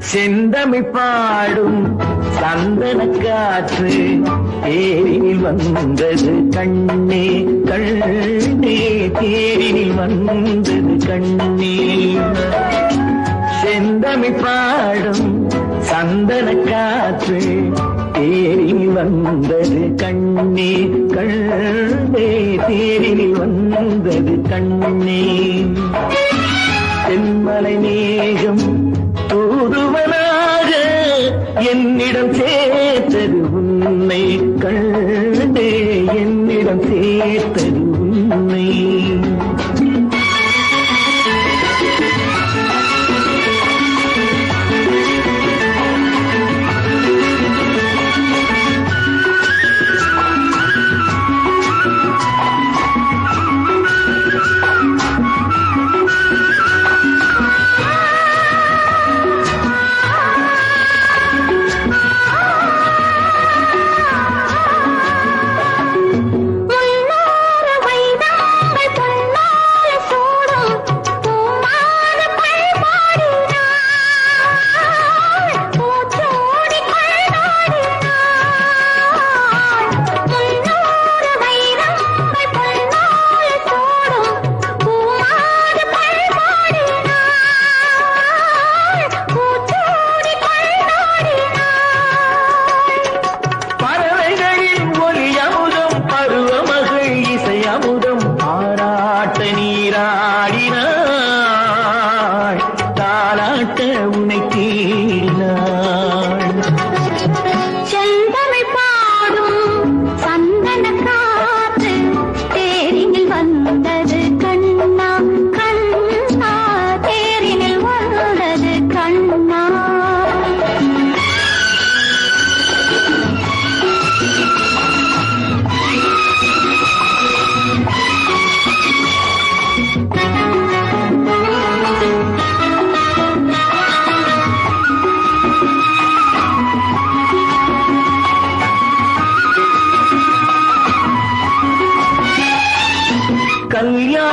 செந்தமிழ் பாடும் சந்தன காற்று தேரினில் வந்தது கண்ணே கண்ணே தேரினில் வந்தது கண்ணே. செந்தமி பாடும் சந்தன காற்று தேரினில் வந்தது கண்ணே கண்ணே தேரினில் வந்தது கண்ணே தென்மலை மேகம் தூதுவனாக என்னிடம் சேர்த்தது உன்னை கண்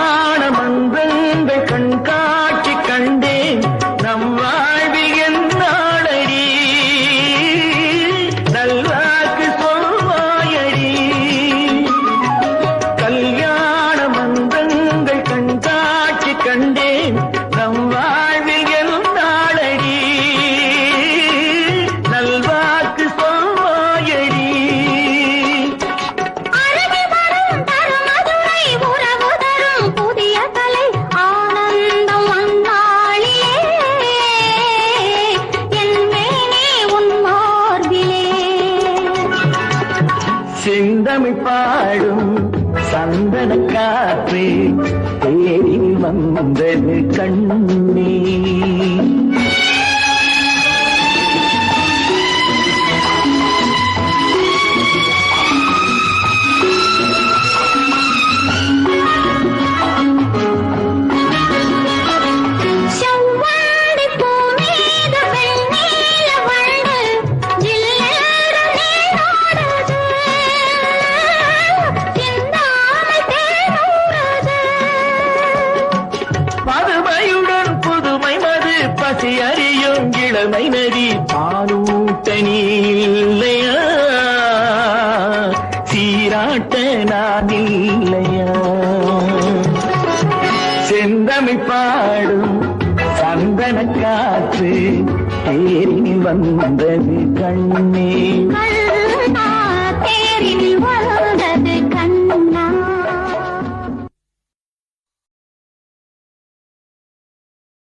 கல்யாண தமிழ் பாடும் சந்தன காற்றே தேடி வந்தது கண்ணே. காட்சி அறியும் இளமை நதி பாலூட்ட நீ சீராட்ட நான் இல்லையா? செந்தமிழ் பாடும் சந்தன காற்று தேரில் வந்தது கண்ணே.